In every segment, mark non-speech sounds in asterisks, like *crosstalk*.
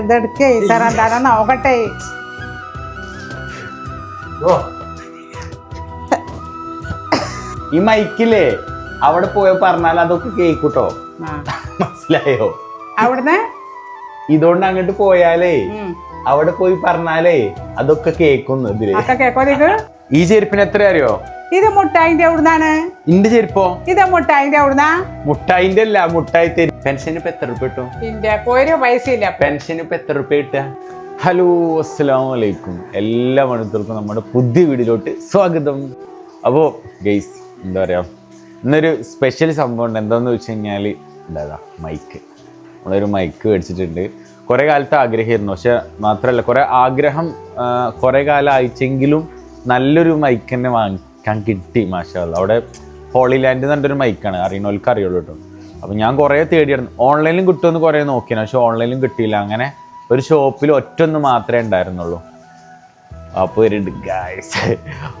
ഇതെടുക്കേ sir എന്താണോ നോക്കട്ടെ. ഈ മൈക്കില്ലേ അവിടെ പോയ പറഞ്ഞാൽ അതൊക്കെ കേക്കൂട്ടോ. മനസ്സിലായോ? അവിടുന്ന്? ഇതുകൊണ്ട് അങ്ങോട്ട് പോയാലേ അവിടെ പോയി പറഞ്ഞാലേ അതൊക്കെ കേക്കുന്നു ഇതിൽ. ഈ ചെരുപ്പിന് എത്ര അറിയോ? ഇത് മുട്ടായിന്റെ അവിടുന്നാണ്? ഇന്റെ ചെരുപ്പോ? ഇത് മുട്ടായിന്റെ അവിടുന്നാ? മുട്ടായിന്റെ അല്ല മുട്ടായി തരും. പെൻഷൻ ഇപ്പൊ എത്ര രൂപ കിട്ടും? ഇന്റെ ഒരു പൈസ ഇല്ല. പെൻഷൻ ഇപ്പൊ എത്ര രൂപ കിട്ടുക? ഹലോ അസ്സലാമു അലൈക്കും എല്ലാ മണിത്തർക്കും നമ്മുടെ പുതിയ വീഡിയോയിലോട്ട് സ്വാഗതം. അപ്പോൾ ഗെയ്സ് എന്താ പറയാ? ഇന്നൊരു സ്പെഷ്യൽ സംഭവം ഉണ്ട്. എന്താന്ന് വെച്ച് കഴിഞ്ഞാൽ എന്താ മൈക്ക് നമ്മളൊരു മൈക്ക് മേടിച്ചിട്ടുണ്ട്. കുറേ കാലത്ത് ആഗ്രഹമായിരുന്നു. പക്ഷെ മാത്രമല്ല കുറേ ആഗ്രഹം കുറേ കാലം അയച്ചെങ്കിലും നല്ലൊരു മൈക്ക് തന്നെ വാങ്ങിക്കാൻ കിട്ടി മാഷാല്ല അവിടെ ഹോളി ലാൻഡ് എന്ന് പറഞ്ഞൊരു മൈക്കാണ് അറിയണവർക്ക് അറിയുള്ളൂ കേട്ടോ. അപ്പം ഞാൻ കുറേ തേടിയായിരുന്നു ഓൺലൈനിലും കിട്ടുമെന്ന് കുറേ നോക്കിയാണ് പക്ഷെ ഓൺലൈനിലും കിട്ടിയില്ല. അങ്ങനെ ഒരു ഷോപ്പിൽ ഒറ്റൊന്ന് മാത്രമേ ഉണ്ടായിരുന്നുള്ളൂ. അപ്പോൾ ഒരു ഗായ്സ്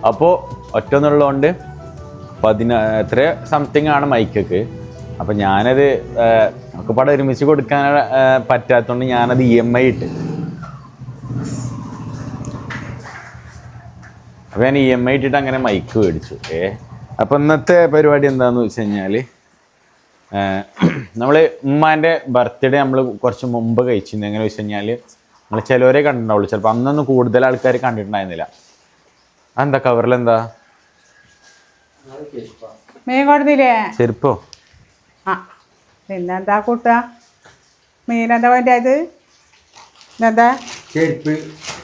അപ്പോൾ ഒറ്റൊന്നുള്ളതുകൊണ്ട് പതിന എത്ര സംതിങ് ആണ് മൈക്കൊക്കെ. അപ്പം ഞാനത് ഒക്കെ പാടെ ഒരുമിച്ച് കൊടുക്കാൻ പറ്റാത്തതുകൊണ്ട് ഞാനത് ഇ എം ഐ ഇട്ട്. അപ്പോൾ ഞാൻ ഇ എം ഐ ഇട്ടിട്ട് അങ്ങനെ മൈക്ക് മേടിച്ചു. ഏ? അപ്പോൾ ഇന്നത്തെ പരിപാടി എന്താണെന്ന് വെച്ച് കഴിഞ്ഞാൽ നമ്മൾ ഉമ്മാന്റെ ബർത്ത്ഡേ നമ്മൾ കുറച്ച് മുമ്പ് കഴിച്ചിരുന്നു. എങ്ങനെ വെച്ച് കഴിഞ്ഞാൽ നമ്മൾ ചിലവരെ കണ്ടിട്ടുണ്ടാവുള്ളൂ. ചിലപ്പോൾ അന്നൊന്നും കൂടുതൽ ആൾക്കാർ കണ്ടിട്ടുണ്ടായിരുന്നില്ല. അതെന്താ കവറിലെന്താ? മീൻ കൊടുത്തില്ലേ ചെരുപ്പോ? ആ പിന്നെന്താ കൂട്ട? മീനെന്താ വേണ്ട അത്? എന്താ ചെരുപ്പ്.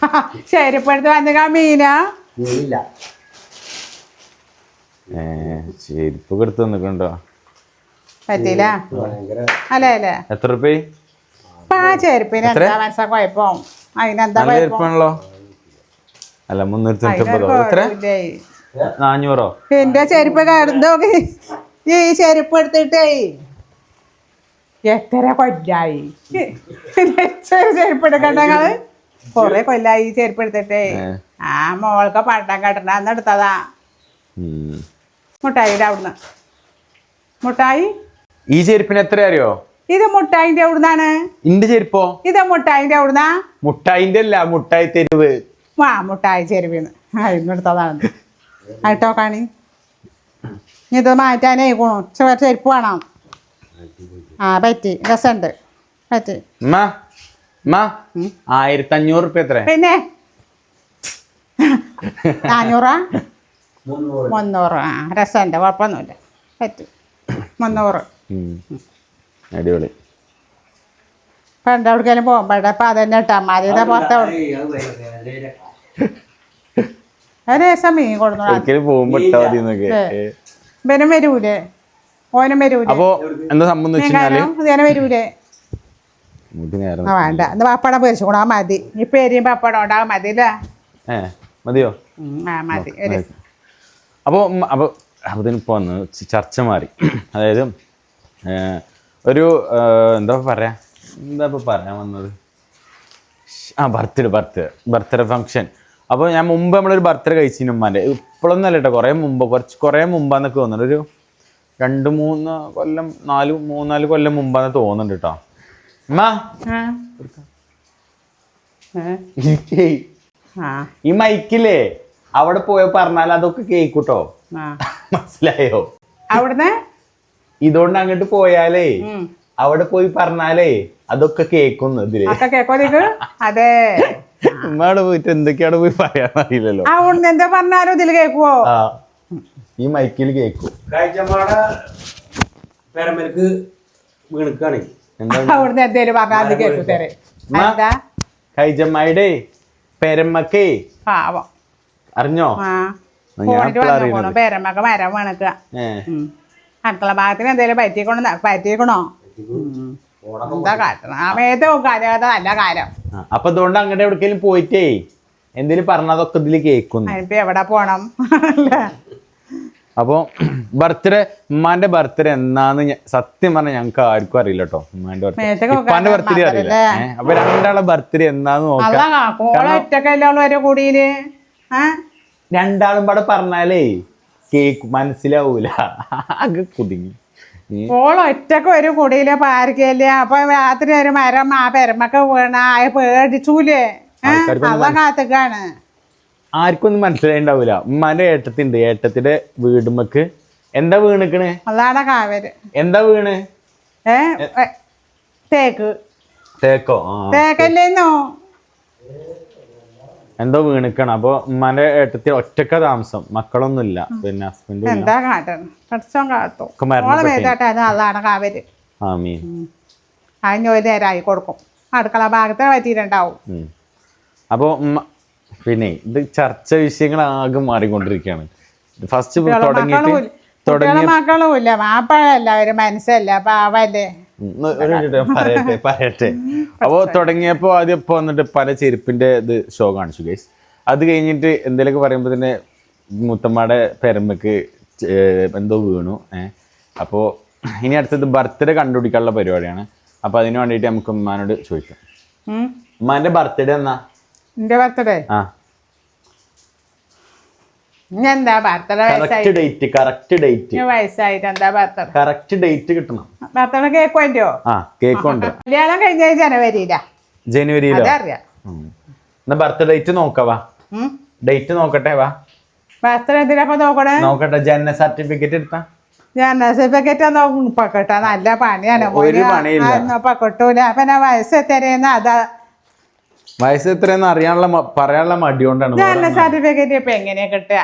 *laughs* ചെരുപ്പെടുത്ത് വന്നുക മീനാ? ഇല്ല ഏ, ചെരുപ്പൊക്കെ എടുത്ത് നിൽക്കണ്ടോ പറ്റിയില്ല? അല്ലേ അല്ലേ? എത്ര റുപ്യ ഇപ്പൊ ആ ചെരുപ്പിന്? എന്താ മനസ്സാ കുഴപ്പം? അതിനെന്താ നല്ല കുഴപ്പം? ചെരുപ്പാണല്ലോ. അല്ല മുന്നൂറ്റി തൊണ്ണൂറ്റൊമ്പതോ അതിനൊരു എത്ര? കുഴപ്പമില്ലേ. നാനൂറോ എന്റെ ചെരുപ്പ് കടന്നോക്ക് ഈ ചെരുപ്പ് എടുത്തിട്ടേ. എത്ര കൊല്ലായി? ചെരുപ്പ് എടുക്കണ്ട നിങ്ങൾ? കൊറേ കൊല്ലായി ചെരുപ്പ് എടുത്തിട്ടേ. ആ മോൾക്ക് പട്ടം കെട്ടണ അന്ന് എടുത്തതാ. മുട്ടായിയുടെ അവിടുന്ന്. മുട്ടായി? ഈ ചെരുപ്പിന് എത്ര അറിയോ ഇത് മുട്ടായിന്റെ അവിടുന്നാണ്. ഇന്റെ ചെരുപ്പോ? ഇത് മുട്ടായിന്റെ അവിടുന്നാ? മുട്ടായിന്റെ അല്ല മുട്ടായി തെരുവ്. ആ മുട്ടായി ചെരുപ്പിന്ന് ആ ഇന്നെടുത്തതാണ് ആയിട്ടോ കാണി. ഇത് മാറ്റാനേ ഗുണം ചെരുപ്പ് വേണം. ആ പറ്റി. രസമുണ്ട് പറ്റി. ഉമ്മ ആയിരത്തി അഞ്ഞൂറ് റുപ്യ എത്ര പിന്നെ? *laughs* നാനൂറാ? മുന്നൂറ്. ആ രസമുണ്ട് കുഴപ്പമൊന്നുമില്ല. പറ്റും. മുന്നൂറ്. അടിപൊളി. പണ്ട് എവിടേക്കെങ്കിലും പോകുമ്പോഴേ അപ്പം അതന്നെ ഇട്ടാൽ മതി. ഇതാ പുറത്ത് അത് ഒരു ദിവസം മീൻ കൊടുക്കണം. ഇവനും വരൂലേ? ഓനും വരൂലേ? അപ്പൊ എന്താ ഇതേനെ വരൂലേ? ആ വേണ്ട. പപ്പടം പൊരിച്ചു കൂടാ മതി. ഇപ്പൊ എരിയും പപ്പടം ഉണ്ടാവും മതി അല്ലേ? ഏ മതിയോ? അപ്പൊ ആ മതി. ഒരു അപ്പോൾ അപ്പോൾ അതിനിപ്പോൾ ചർച്ച മാറി. *clears throat* അതായത് ഒരു എന്താ പറയാ? എന്താ ഇപ്പോൾ പറയാൻ വന്നത്? ആ ബർത്ത്ഡേ ബർത്ത്ഡേ ബർത്ത്ഡേ ഫംഗ്ഷൻ. അപ്പോൾ ഞാൻ മുമ്പ് നമ്മളൊരു ബർത്ത്ഡേ കഴിച്ചിന് ഉമ്മാന്റെ. ഇപ്പോഴൊന്നും അല്ല കേട്ടോ കുറേ മുമ്പ് കുറച്ച് കുറേ മുമ്പാന്നൊക്കെ തോന്നുന്നുണ്ട്. ഒരു രണ്ട് മൂന്ന് കൊല്ലം നാല് മൂന്നാൽ കൊല്ലം മുമ്പാന്ന് തോന്നുന്നുണ്ട് കേട്ടോ. ഈ മൈക്കില്ലേ അവിടെ പോയ പറഞ്ഞാൽ അതൊക്കെ കേക്കൂട്ടോ? ആ. *laughs* മനസ്സിലായോ? അവിടുന്ന്? ഇതുകൊണ്ട് അങ്ങോട്ട് പോയാലേ അവിടെ പോയി പറഞ്ഞാലേ അതൊക്കെ കേക്കുന്നു ഇതിൽ. *laughs* അതെ. ഉമ്മയുടെ പോയിട്ട് എന്തൊക്കെയാണ് പോയി പറയാൻ അറിയില്ലല്ലോ അവിടുന്ന് എന്താ പറഞ്ഞാലും ഇതിൽ കേക്കുവോ? ആ. ഈ മൈക്കിൽ കേക്കും. കാഴ്ചപ്പാട പെരമ്പലക്ക് വീണുക്കാണ്. എന്താ *laughs* അവിടുന്ന് എന്തേലും പറഞ്ഞാൽ അത് കേക്കു തരേ. ഉമ്മ, എന്താ? കൈജമ്മായിടെ പെരമ്മക്കേ. പാവം അറിഞ്ഞോ? പേരമ്മക്ക് മരം വീണക്കുക അടുക്കള ഭാഗത്തിന് എന്തേലും പറ്റിക്കണോ പറ്റിക്കണോ എന്താ കാട്ടണം? ആ മേത്ത് കാലഘട്ട നല്ല കാലം. ആ, അപ്പൊ അതുകൊണ്ട് അങ്ങോട്ട് എവിടേക്കെങ്കിലും പോയിട്ടേ എന്തേലും പറഞ്ഞതൊക്കെ ഇതിൽ കേക്കുന്നു ഇപ്പൊ എവിടെ പോണം? *laughs* അല്ലേ? അപ്പോൾ ബർത്ത്ഡേ ഉമ്മാന്റെ ബർത്ത്ഡേ എന്നാന്ന് സത്യം പറഞ്ഞാൽ ഞങ്ങൾക്ക് ആർക്കും അറിയില്ല കേട്ടോ ഉമ്മാന്റെ ഉപ്പാന്റെ ബർത്ത്ഡേ അറിയില്ല? അപ്പൊ രണ്ടാളെ ബർത്ത്ഡേ എന്നാന്ന് നോക്കാം. രണ്ടാളും പാടെ പറഞ്ഞാലേ കേക്ക് മനസ്സിലാവൂല. അങ്ങ് കുടുങ്ങി. ഓൾ ഒറ്റയ്ക്ക് ഒരു കുടിയിൽ പാരിക്കില്ല അപ്പൊ രാത്രി ഒരു മരം ആ പെരമൊക്കെ വീണ പേടിച്ചൂലേ? ആൾക്കാർക്കൊന്നും കാത്തുക്കാണ്. ആർക്കൊന്നും മനസ്സിലായിണ്ടാവില്ല ഉമ്മാന്റെ ഏട്ടത്തിണ്ട്. ഏട്ടത്തിന്റെ വീടുമ്മക്ക്. എന്താ വീണിക്കണേ? അതാണ് കാവര് എന്താ വീണ്? ഏ തേക്ക്. തേക്കോ? ആ തേക്കല്ലേന്നോ? എന്തോ വീണിക്കണം. അപ്പൊ ഉമ്മാന്റെ ഏട്ടത്തിൽ ഒറ്റക്ക താമസം. മക്കളൊന്നുമില്ല പിന്നെ ഹസ്ബൻഡും ഇല്ല. എന്താ കാട്ടണം? പഠിച്ചോൻ കാത്തു. ഒക്കെ ഓളെ മരണപ്പെട്ടു മേത്തോട്ടെ അത് അതാണ് കാവര് ആമീൻ. അതിന് ഒരു നേരമായി കൊടുക്കും. അടുക്കള ഭാഗത്തെ പറ്റിയിട്ടുണ്ടാവും. അപ്പൊ ഉമ്മ പിന്നെ ഇത് ചർച്ച വിഷയങ്ങൾ ആകെ മാറിക്കൊണ്ടിരിക്കുകയാണ് ഫസ്റ്റ് തുടങ്ങിയിട്ട് മക്കളുമില്ല മക്കളും ഇല്ല. മാപ്പഴല്ല ഒരു മനസ്സല്ല പാവല്ലേ പറയട്ടെ പറയട്ടെ. അപ്പോൾ തുടങ്ങിയപ്പോൾ ആദ്യം ഇപ്പോൾ വന്നിട്ട് പല ചെരുപ്പിന്റെ ഇത് ഷോ കാണിച്ചു ഗൈസ് അത് കഴിഞ്ഞിട്ട് എന്തെങ്കിലുമൊക്കെ പറയുമ്പോൾ തന്നെ മുത്തമ്മയുടെ പെരമ്പക്ക് എന്തോ വീണു ഏഹ് അപ്പോൾ ഇനി അടുത്തത് ബർത്ത്ഡേ കണ്ടുപിടിക്കാനുള്ള പരിപാടിയാണ്. അപ്പോൾ അതിനു വേണ്ടിയിട്ട് നമുക്ക് ഉമ്മാനോട് ചോദിക്കാം. ഉമ്മാന്റെ ബർത്ത്ഡേ എന്നാ? എന്റെ ബർത്ത്ഡേ ആ. എന്താ birthday correct date correct date വയസ്സായിട്ട് എന്താ ബർത്ത്ഡേ കറക്റ്റ് ഡേറ്റ് കിട്ടണം. ബർത്ത്ഡേ കേക്ക് വേണ്ടിയോ? ആ കേക്ക് ഉണ്ട്. കല്യാണം കഴിഞ്ഞ ജനുവരിയിലാ. ജനുവരിയിലോ? അതറിയാം. ഉം. എന്നാ ബർത്ത്ഡേ ഡേറ്റ് നോക്കവാ ഡേറ്റ് നോക്കട്ടെ വാ. ബർത്ത്ഡേ എന്തിനാ നോക്കണേ? നോക്കട്ടെ ജനന സർട്ടിഫിക്കറ്റ് എടുത്താ. ജനന സർട്ടിഫിക്കറ്റ് നോക്കട്ടെ നല്ല പണിയാണ് ഒരു പണിയില്ല. പക്കട്ടൂല അപ്പൊ ഞാൻ വയസ്സ് എത്രയെന്ന് അതാ വയസ്സ് എത്രയെന്ന് അറിയാനുള്ള പറയാനുള്ള മടി കൊണ്ടാണ് സർട്ടിഫിക്കറ്റ് ഇപ്പൊ എങ്ങനെയാ കിട്ടുക?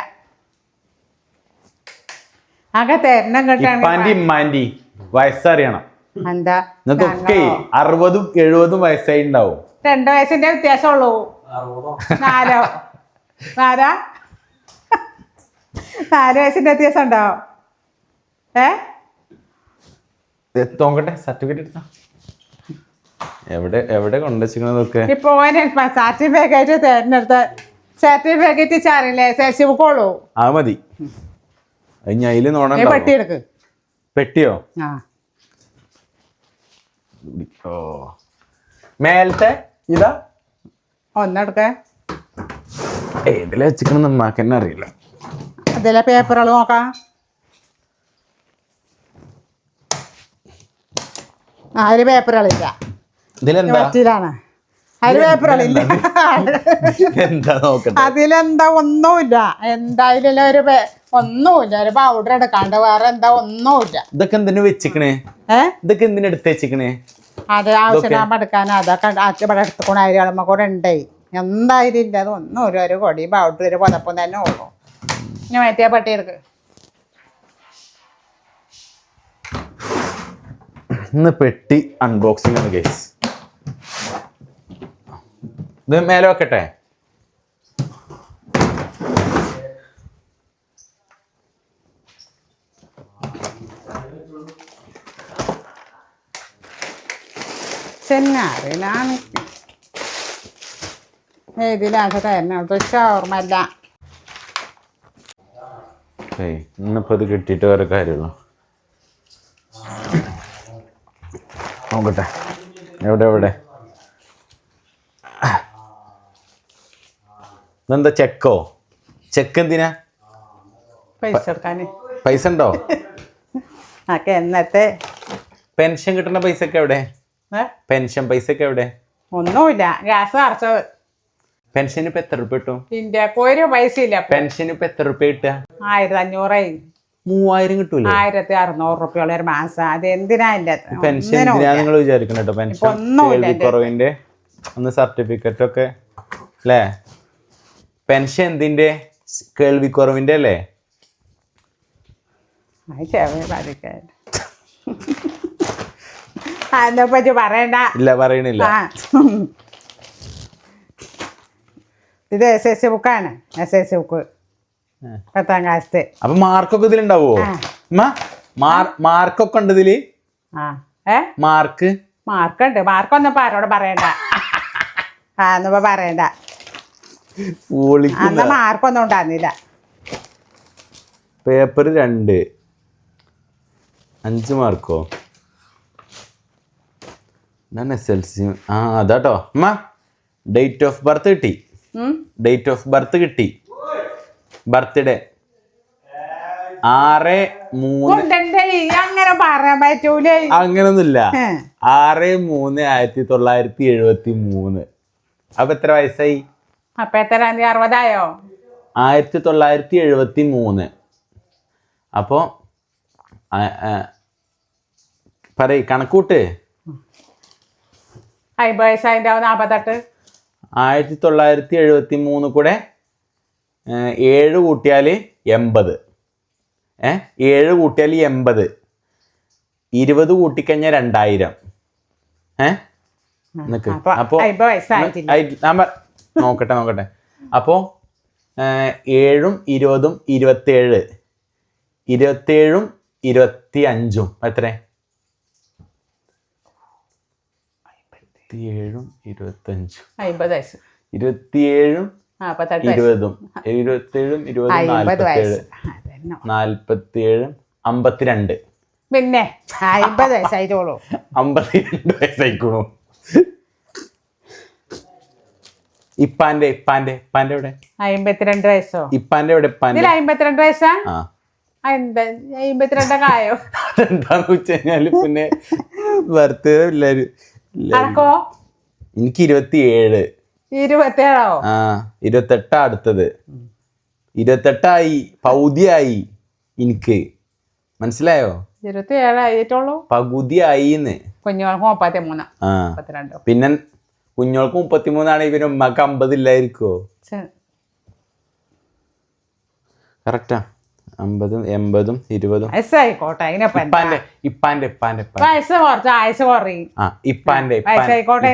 ആകെ തരണം വയസ്സറിയണം. എന്താ? നിങ്ങൾക്കൊക്കെ അറുപതും എഴുപതും വയസ്സായി ഉണ്ടാവും. രണ്ടു വയസ്സിന്റെ വ്യത്യാസമുള്ളൂ. നാലോ? നാലാ? നാല് വയസ്സിന്റെ വ്യത്യാസം ഉണ്ടാവും. ഏ? നോക്കട്ടെ സർട്ടിഫിക്കറ്റ് എടുത്താ? എവിടെ എവിടെ കൊണ്ടുവച്ചിക്കണതൊക്കെ ഇപ്പൊ സർട്ടിഫിക്കറ്റ് തെരഞ്ഞെടുത്ത സർട്ടിഫിക്കറ്റ് ചാറില്ലേ ശശി ആ മതി. ഞാൻ അതിൽ നോണ പെട്ടി പെട്ടിയോ? ഓ. മേലത്തെ? ഇതാ? ഒന്നെടുക്കേ. ഏതിലാ വെച്ചിക്കണെന്ന് ഉമ്മാക്ക് തന്നെ അറിയില്ല. അതിലെ പേപ്പറുകൾ നോക്കാം. ആ അതിൽ പേപ്പറുകളില്ല. അതിലെന്താ? ഒന്നുമില്ല. എന്തായാലും ഒരു ഒന്നുമില്ല. ഒരു പൗഡർ എടുക്കാണ്ട് വേറെ എന്താ ഒന്നുമില്ല. ഇതൊക്കെ എന്തിനു വെച്ചിക്കണേ? ഇതൊക്കെ എന്തിനു എടുത്ത് വെച്ചിക്കണേ? അത് ആവശ്യമാകുമ്പോ എടുക്കാൻ അതൊക്കെ ഇവിടെ എടുത്തുകൊണ്ട് അരികളുമ്പോൾ കൂടെ ഉണ്ടായി എന്തായാലും ഇല്ല. അത് ഒന്നും ഒരു ഒരു കൊടി പൗഡർ ഒരു പുതപ്പം തന്നെ ഉള്ളൂ. ഇനി മറ്റേ പട്ടി എടുക്ക്. ഇന്ന് പെട്ടി അൺബോക്സിംഗ് ആണ് ഗൈസ് ഇത് മേലെ വെക്കട്ടെ. ചെന്നാറിലാണ് ഏയ് ഇത് കിട്ടിയിട്ട് വേറെ കാര്യമുള്ളൂ നോക്കട്ടെ എവിടെ എവിടെ? ഇതെന്താ ചെക്കോ? ചെക്ക് എന്തിനാ? പൈസ കൊടുക്കാന്. പൈസ ഉണ്ടോ? ഒക്കെ എന്നത്തെ. പെൻഷൻ കിട്ടുന്ന പൈസ ഒക്കെ എവിടെ പെൻഷൻ പൈസ ഒക്കെ എവിടെ? ഒന്നുമില്ല. ഗ്യാസ് അടച്ചത് പെൻഷൻ ഇപ്പൊ എത്ര രൂപ കിട്ടും? ഇന്ത്യയ്ക്ക് ഒരു പൈസ ഇല്ല പെൻഷൻ ഇപ്പൊ എത്ര രൂപ കിട്ടുക? ആയിരത്തി അഞ്ഞൂറായി മൂവായിരം കിട്ടൂല? ആയിരത്തി അറുന്നൂറ് റുപ്യോളം ഒരു മാസം. അത് എന്തിനാ ഇല്ല പെൻഷൻ നിങ്ങൾ വിചാരിക്കണം കേട്ടോ? പെൻഷൻ കുറവിന്റെ ഒന്ന് സർട്ടിഫിക്കറ്റ് ഒക്കെ അല്ലേ? പെൻഷൻ എന്തിന്റെ? കേൾവിക്കുറവിന്റെ അല്ലേ? പറയണ്ട. ഇല്ല പറയണില്ല. ഇത് എസ് എസ് സി ബുക്കാണ് എസ് എസ് സി ബുക്ക് പത്താം ക്ലാസ്സത്തെ അപ്പൊ മാർക്കൊക്കെ ഇതിലുണ്ടാവോ? മാർക്കൊക്കെ ഉണ്ട് ഇതിൽ? Mark mark? ഉണ്ട് മാർക്കൊന്നും ഇപ്പൊ ആരോട് പറയണ്ട. ആ എന്നപ്പോ പറയണ്ട. അന്ന് മാർക്കൊന്നും ഉണ്ടായിരുന്നില്ല. പേപ്പർ രണ്ട്. അഞ്ച് മാർക്കോ? ഇതാണ് എസ് എൽ സി ആ അതാട്ടോ. അമ്മ ഡേറ്റ് ഓഫ് ബർത്ത് കിട്ടി. ഡേറ്റ് ഓഫ് ബർത്ത് കിട്ടി. ബർത്ത്ഡേ ആറ് മൂന്ന് അങ്ങനെ പറ പറയാൻ പറ്റൂല. അങ്ങനൊന്നുമില്ല. ആറ് മൂന്ന് ആയിരത്തി തൊള്ളായിരത്തി എഴുപത്തി മൂന്ന്. അപ്പൊ എത്ര വയസ്സായി? അപ്പൊ എത്ര തീയതി? അറുപതായോ? ആയിരത്തി തൊള്ളായിരത്തി എഴുപത്തി മൂന്ന് അപ്പോ പറയ് കണക്കൂട്ട്. അമ്പത് വയസ്സായിന്റെ നാപ്പത്തെട്ട്. ആയിരത്തി തൊള്ളായിരത്തി എഴുപത്തി മൂന്ന് കൂടെ ഏഴ് കൂട്ടിയാൽ എൺപത്. ഏ ഏഴ് കൂട്ടിയാൽ എൺപത്. ഇരുപത് കൂട്ടിക്കഴിഞ്ഞാൽ രണ്ടായിരം. ഏ? നിക്ക്. അപ്പൊ അപ്പോ നോക്കട്ടെ നോക്കട്ടെ. അപ്പോൾ ഏഴും ഇരുപതും ഇരുപത്തേഴ്. ഇരുപത്തേഴും ഇരുപത്തി അഞ്ചും എത്ര ഇരുപത്തിയേഴും ഇരുപത്തഞ്ചും അമ്പത് വയസ്സ്. ഇരുപത്തിയേഴും ഇരുപതും ഇരുപതും നാൽപ്പത്തേഴ് നാൽപ്പത്തിയേഴും അമ്പത്തിരണ്ട്. പിന്നെ അമ്പത് വയസ്സായിട്ടോളൂ അമ്പത്തിരണ്ട് വയസ്സായിക്കണു ഇപ്പാന്റെ ഇപ്പാന്റെ ഇപ്പാന്റെ എവിടെ? അമ്പത്തിരണ്ട് വയസ്സോ? ഇപ്പാന്റെ എവിടെ? ഇപ്പാന്റെ. ഇതിൽ അമ്പത്തിരണ്ട് വയസ്സാ? ആ. ആ, എന്താ അമ്പത്തിരണ്ടൊക്കെ ആയോ അതെന്താന്ന് വെച്ച് കഴിഞ്ഞാൽ പിന്നെ ബർത്ത്ഡേ ഇല്ലാരും അനക്കോ? എനിക്ക് ഇരുപത്തിയേഴ്. ഇരുപത്തേഴോ ആ ഇരുപത്തെട്ടാ അടുത്തത്. ഇരുപത്തെട്ടായി പൗതിയായി എനിക്ക്. മനസ്സിലായോ? ഇരുപത്തിയേഴായിട്ടുള്ളൂ പകുതിയായിന്ന്. കുഞ്ഞുങ്ങൾക്ക് മുപ്പത്തി മൂന്ന് ആ. മുപ്പത്തിരണ്ടോ. പിന്നെ കുഞ്ഞോൾക്ക് മുപ്പത്തിമൂന്നാണ് ഇവന് ഉമ്മക്ക് അമ്പതില്ലായിരിക്കോ. കറക്റ്റാ അമ്പതും എൺപതും ഇരുപതും. വയസ്സായിക്കോട്ടെ? ഇപ്പാന്റെ ഇപ്പാന്റെ ഇപ്പാന്റെ വയസ്സ് കുറച്ച് ആയുസ് കുറയും. ആ ഇപ്പാന്റെ വയസ്സായിക്കോട്ടെ,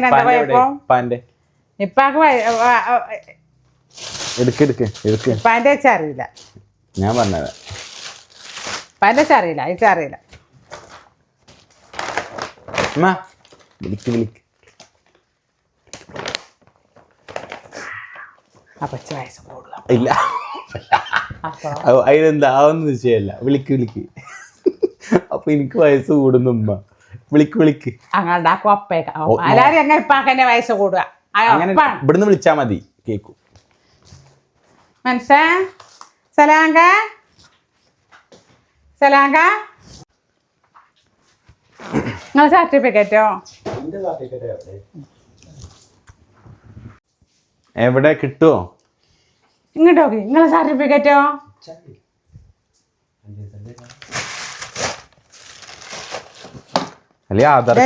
ഇപ്പാന്റെ ഇപ്പാക്ക് എടുക്ക് എടുക്ക് എടുക്ക്. ഇപ്പാന്റെ അറിയില്ല. ഞാൻ പറഞ്ഞത്. ഇപ്പാന്റെ അറിയില്ല അയച്ചറിയില്ല വിളിക്ക് വിളിക്ക്. അപ്പൊ വയസ്സ് കൂടുക ഇല്ല. അപ്പൊ അത് അതിനെന്താ? അതൊന്നും വിഷയമല്ല വിളിക്ക് വിളിക്ക്. അപ്പൊ എനിക്ക് വയസ്സ് കൂടുന്നു ഉമ്മ. വിളിക്ക് വിളിക്ക്. അങ്ങാണ്ട് എല്ലാരും വയസ്സ് കൂടുക? അങ്ങനെ ഇവിടുന്ന് വിളിച്ചാ മതി. കേക്കു. മനസ്സാ? സലാങ്ക? സലാങ്ക? സർട്ടിഫിക്കറ്റ് എവിടെ കിട്ടുമോ ഇങ്ങോട്ടോ നിങ്ങളെ സർട്ടിഫിക്കറ്റോ. അല്ലെ ആധാർ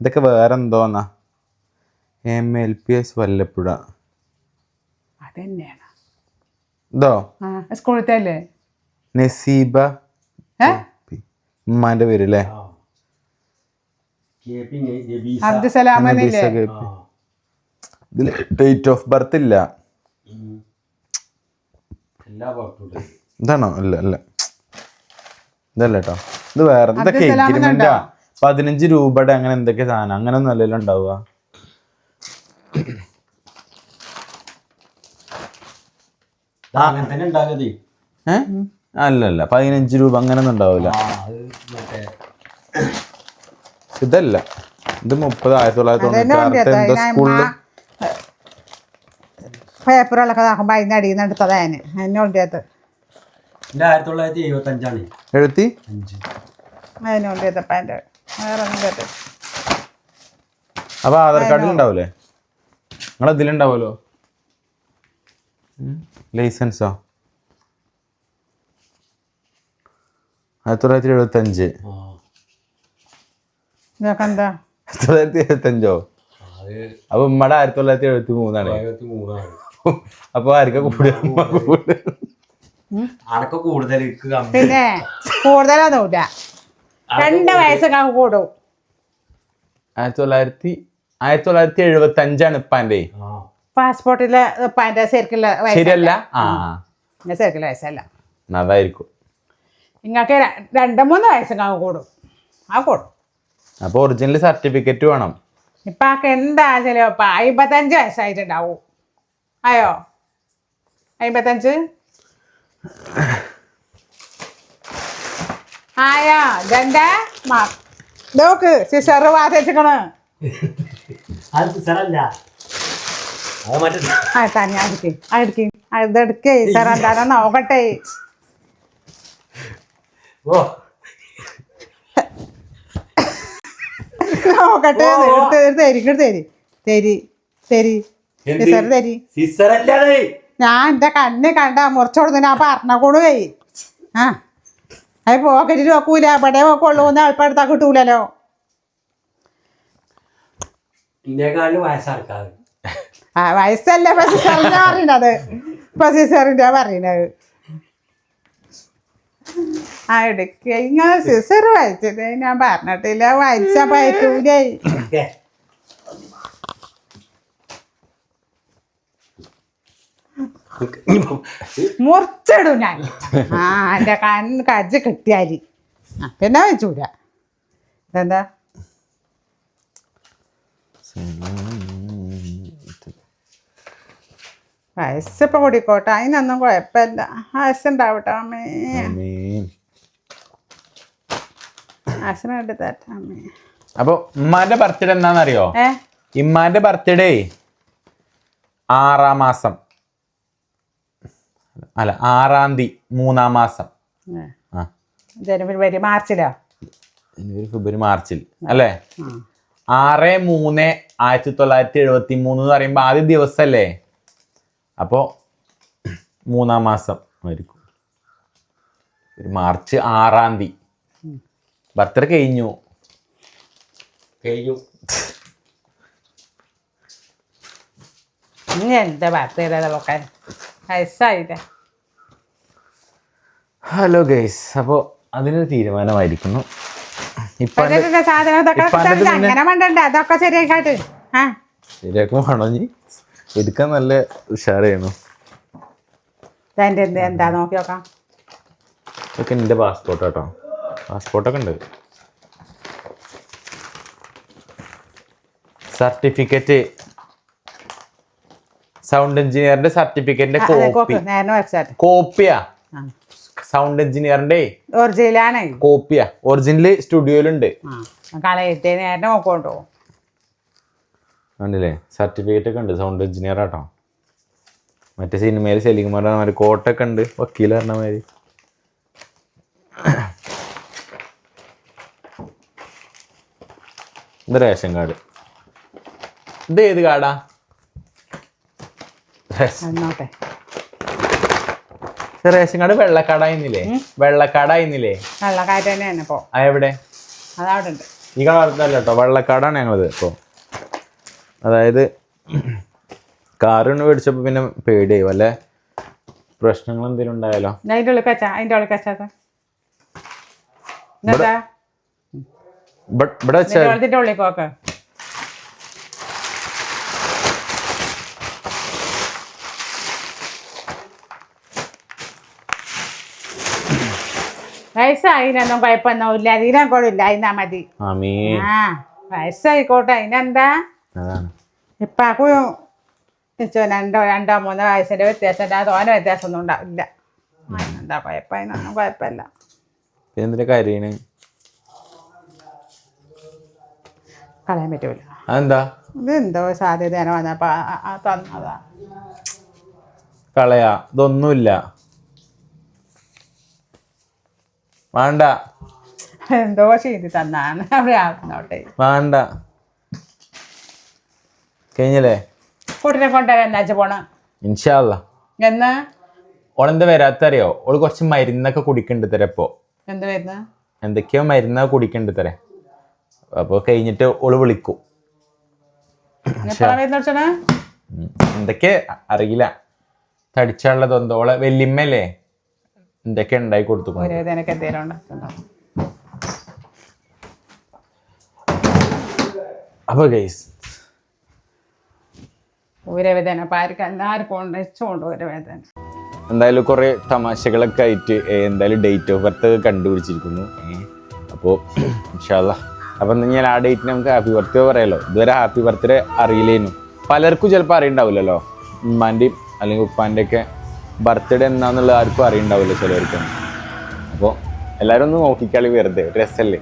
ഇതൊക്കെ വേറെ എന്തോന്നാ M L P S Vallappuzha. അതന്നെയാണ്. ഇതോ? ആ സ്കൂളത്തെ നസീബ ഉമ്മാന്റെ പേര് അല്ലേ ആ. KP നെ- നബീസ. അബ്ദുസലാം എന്നില്ലേ ആ. ഇതിൽ ഡേറ്റ് ഓഫ് ബർത്ത് ഇല്ല. ഇതാണോ? അല്ല അല്ല. ഇതല്ല കേട്ടോ ഇത് വേറെ ഇതൊക്കെ എഗ്രിമെന്റാ? പതിനഞ്ച് രൂപയുടെ അങ്ങനെ എന്തൊക്കെ സാധനം? അങ്ങനെ ഒന്നും അല്ലല്ലോ ഉണ്ടാവുക. അല്ലല്ല പതിനഞ്ച് രൂപ അങ്ങനെ ഒന്നും ഉണ്ടാവില്ല ഇതല്ല. ഇത് മുപ്പത് ആയിരത്തി തൊള്ളായിരത്തി തൊണ്ണൂറ്റി എന്തോ സ്കൂളിൽ പേപ്പറുകളൊക്കെ നോക്കുമ്പോൾ അതിന് അടിയിൽ നിന്ന് എടുത്തതാ ഞാൻ എന്നെ വണ്ടിയത്ത് ആയിരത്തി തൊള്ളായിരത്തി എഴുപത്തി? അഞ്ചാണ് എഴുത്തി അഞ്ച്. അതിന് വണ്ടിയത്തപ്പം എന്റെ വേറെ ഒന്നും കേട്ട് അപ്പൊ ആധാർ കാർഡിൽ ഉണ്ടാവൂലേ? നിങ്ങൾ ഇതിലുണ്ടാവുമല്ലോ ലൈസൻസോ? ആയിരത്തി തൊള്ളായിരത്തി എഴുപത്തി അഞ്ച് ഇതൊക്കെ എന്താ ആയിരത്തി തൊള്ളായിരത്തി എഴുപത്തി അഞ്ചോ അത് അപ്പൊ ഉമ്മടെ ആയിരത്തി തൊള്ളായിരത്തി എഴുപത്തി മൂന്നാണ് അപ്പൊ ആർക്കാ കൂടുതൽ പിന്നെ കൂടുതലൊന്നുമില്ല രണ്ട് വയസ്സൊക്കെ കൂടും. ആയിരത്തി തൊള്ളായിരത്തി ആയിരത്തി തൊള്ളായിരത്തി എഴുപത്തി അഞ്ചാണ് ഇപ്പാന്റെ പാസ്പോർട്ടിലെ ഇപ്പാന്റെ ശരിക്കുള്ള ശരിയല്ല ആ ശരിക്കുള്ള വയസ്സല്ല. അതായിരിക്കും നിങ്ങൾക്ക് രണ്ട് മൂന്ന് വയസ്സൊക്കെ കൂടും. ആ കൂടും. അപ്പൊ ഒറിജിനൽ സർട്ടിഫിക്കറ്റ് വേണം. ഇപ്പൊ എന്താ ചെലോ അമ്പത്തഞ്ച് വയസ്സായിട്ടുണ്ടാവും. അയോ അമ്പത്തഞ്ച് ആയാ? ഇതെന്റെ മ- നോക്ക് ആ തന്നെ അടുക്കി അടുക്കി ഇതെടുക്കേ. സാർ നോക്കട്ടെ. ഓ. നോക്കട്ടെ. എടുത്ത് തരി ഇങ്ങോട്ട് തരി. തരി തരി. എന്ത്? ടീച്ചർ തരി. സിസ്റ്റർ ഞാൻ എന്റെ കണ്ണ് കണ്ട മുറിച്ചോടുന്ന് ഞാൻ പറഞ്ഞ പോയി. ആ. അത് പോക്കറ്റിൽ വെക്കൂല. ഇവിടെ വെക്കുള്ളൂ. എന്ന് കിട്ടൂലല്ലോ. ഇതിനേക്കാളും വയസ്സാൾക്കാർ ആ വയസ്സല്ല ഇപ്പൊ സിസ്റ്ററിന്റെ പറയണത് ഇപ്പൊ സിസ്റ്ററിന്റെ പറയണത് ആ ഇടയ്ക്ക് ഇങ്ങനെ സിസർ വായിച്ചത് ഞാൻ പറഞ്ഞിട്ടില്ല വായിച്ച പറ്റൂലേ. മുറിച്ചിടും ഞാൻ. ആ എന്റെ കണ്ണ് കജ്ജ് കിട്ടിയാൽ. പിന്നെ വെച്ചൂല. ഇതെന്താ? വയസ്സിപ്പോൾ കൂടിക്കോട്ടെ. അതിനൊന്നും കുഴപ്പമില്ല. വയസ്സുണ്ടാവട്ടെ അമ്മേ. ആമീൻ. വയസ്സിന് വേണ്ടി തരട്ടെ അമ്മേ. അപ്പൊ ഉമ്മാന്റെ ബർത്ത്ഡേ എന്താണെന്നറിയോ? ഏ? ഇമ്മാന്റെ ബർത്ത്ഡേ ആറാം മാസം. അല്ല ആറാം തീയതി മൂന്നാം മാസം. ഏ. ആ. ജനുവരി മാർച്ചിലാ? ജനുവരി ഫെബ്രുവരി മാർച്ചിൽ. അല്ലേ? ആറ് മൂന്ന് ആയിരത്തി തൊള്ളായിരത്തി എഴുപത്തി മൂന്ന് എന്ന് പറയുമ്പോൾ ആദ്യ ദിവസമല്ലേ അപ്പോൾ മൂന്നാം മാസം ആയിരിക്കും ഒരു മാർച്ച് ആറാം തീയതി. ബർത്ത്ഡേ കഴിഞ്ഞു. കഴിഞ്ഞു. ഇനി വയസ്സായില്ലേ? ഹലോ ഗൈസ് അപ്പോ അതിനൊരു തീരുമാനമായിരിക്കുന്നു. ഇപ്പം സാധനം അതൊക്കെ ശരിയാക്കാട്ട്. ആ. ശരിയാക്കും വേണോ എടുക്കാൻ നല്ല ഉഷാറായിരുന്നു. ഇതെന്റെ എന്ത് എന്താ? നോക്കി നോക്കാം. ഇതൊക്കെ എന്റെ പാസ്പോർട്ട് കേട്ടോ പാസ്പോർട്ടൊക്കെ ഉണ്ട്. സർട്ടിഫിക്കറ്റ് സൗണ്ട് എഞ്ചിനീയറിന്റെ സർട്ടിഫിക്കറ്റിന്റെ കോപ്പി കോപ്പിയാ സൗണ്ട് എഞ്ചിനീയറിന്റെ ഒറിജിനലാണ് കോപ്പിയാ ഒറിജിനൽ സ്റ്റുഡിയോയിലുണ്ട് കളയിട്ട് നേരെ നോക്കോണ്ടോ കണ്ടില്ലേ? സർട്ടിഫിക്കറ്റ് ഒക്കെ ഉണ്ട്. സൗണ്ട് എഞ്ചിനീയർ ആട്ടോ. മറ്റേ സിനിമയിൽ ശലികുമാർ മാതിരി കോട്ടൊക്കെ ഉണ്ട്. വക്കീൽ പറഞ്ഞ മാതിരി. ഇത് റേഷൻ കാർഡ്. ഇത് ഏത് കാർഡാ? റേഷൻ- കാർഡ് വെള്ളക്കാടായിരുന്നില്ലേ? വെള്ളക്കാടായിരുന്നില്ലേ? വെള്ളക്കാട് തന്നെയാണ് ഇപ്പോ. എവിടെ? അതവിടെ ഈ കളർത്തല്ലോ വെള്ളക്കാടാണ് ഞങ്ങളത് ഇപ്പോൾ അതായത് കാറിന് മേടിച്ചപ്പോൾ പിന്നെ പേടിയായി വല്ല പ്രശ്നങ്ങൾ എന്തെങ്കിലും ഉണ്ടായാലോ? അതിന്റെ ഉള്ളിൽ കച്ചാ അതിന്റെ ഉള്ളിൽ കച്ചാത്ത എന്നിട്ടാ ഇവിടെ ഇവിടെ വെച്ച ഇതിന്റെ വെള്ളത്തിന്റെ ഉള്ളിൽ കോക്ക് വയസ്സായിനൊന്നും കുഴപ്പമൊന്നുമില്ല. അതിനും കൂടില്ല അതിനാ മതി. വയസ്സായിക്കോട്ടെ അതിനെന്താ അതാണ്. ഇപ്പാക്കും രണ്ടോ രണ്ടോ മൂന്നോ വയസ്സിന്റെ വ്യത്യാസം തോന്നുന്ന വ്യത്യാസം ഒന്നും ഉണ്ടാവില്ല. എന്താ കുഴപ്പം? അതിനൊന്നും കുഴപ്പമില്ല. എന്തിന്റെ കാര്യമാണ് കളയാൻ പറ്റൂല. അതെന്താ? ഇതെന്തോ സാധ്യത തന്നതാ. കളയാ. ഇതൊന്നുമില്ല. വേണ്ട. എന്തോ ചെയ്ത് തന്നാണ്. അവിടെ ആവുന്നോട്ടെ. വേണ്ട. കഴിഞ്ഞല്ലേ? കൂട്ടിനെ കൊണ്ടുവരാൻ എന്നാച്ച പോണ? ഇൻഷാല്ല എന്ന്? ഓളെന്താ വരാത്തറിയോ? ഓൾ കുറച്ച് മരുന്നൊക്കെ കുടിക്കണ്ട് എന്ത് വരുന്ന എന്തൊക്കെയോ മരുന്നൊക്കെ കുടിക്കണ്ട് തരാം അപ്പോൾ കഴിഞ്ഞിട്ട് ഓൾ വിളിക്കും. എന്തൊക്കെ? അറിയില്ല. തടിച്ചുള്ളത് എന്തോ. ഓളെ വെല്ലിമ്മല്ലേ എന്തൊക്കെ ഉണ്ടായി കൊടുത്തു ഒരു ഇതിനൊക്കെ എന്തെങ്കിലും ഉണ്ടാക്കുന്നുണ്ടോ അപ്പൊ ഗൈസ് ഊരവേദന അപ്പം ആർക്കും എല്ലാവർക്കും ഉണ്ട് ഒരു ഊരവേദന എന്തായാലും കുറെ തമാശകളൊക്കെ ആയിട്ട് എന്തായാലും ഡേറ്റ് ഓഫ് ബർത്ത് കണ്ടുപിടിച്ചിരിക്കുന്നു. അപ്പോൾ അപ്പം ഞാൻ ആ ഡേറ്റിന് നമുക്ക് ഹാപ്പി ബർത്ത്ഡേ പറയാലോ? ഇതുവരെ ഹാപ്പി ബർത്ത്ഡേ അറിയില്ലേനു. പലർക്കും ചിലപ്പോൾ അറിയണ്ടാവില്ലല്ലോ? ഉമ്മാന്റെയും അല്ലെങ്കിൽ ഉപ്പാന്റെ ഒക്കെ ബർത്ത്ഡേ എന്നാന്നുള്ളത് ആർക്കും അറിയണ്ടാവില്ല ചിലവർക്ക്. അപ്പോൾ എല്ലാവരും ഒന്ന് നോക്കിക്കളി വെറുതെ രസമല്ലേ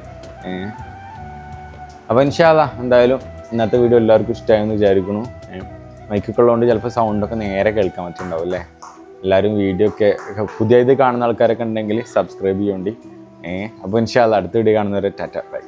അപ്പോൾ ഇൻഷാല്ല എന്തായാലും ഇന്നത്തെ വീഡിയോ എല്ലാവർക്കും ഇഷ്ടമായെന്ന് വിചാരിക്കുന്നു. മൈക്കൊക്കെ ഉള്ളതുകൊണ്ട് ചിലപ്പോൾ സൗണ്ടൊക്കെ നേരെ കേൾക്കാൻ പറ്റുന്നുണ്ടാവും അല്ലേ? എല്ലാവരും വീഡിയോ ഒക്കെ പുതിയത് കാണുന്ന ആൾക്കാരൊക്കെ ഉണ്ടെങ്കിൽ സബ്സ്ക്രൈബ് ചെയ്യേണ്ടി. ഏഹ് അപ്പോൾ ഇൻഷാല്ല അടുത്ത വീഡിയോ കാണുന്നവരെ ടാറ്റ ബൈ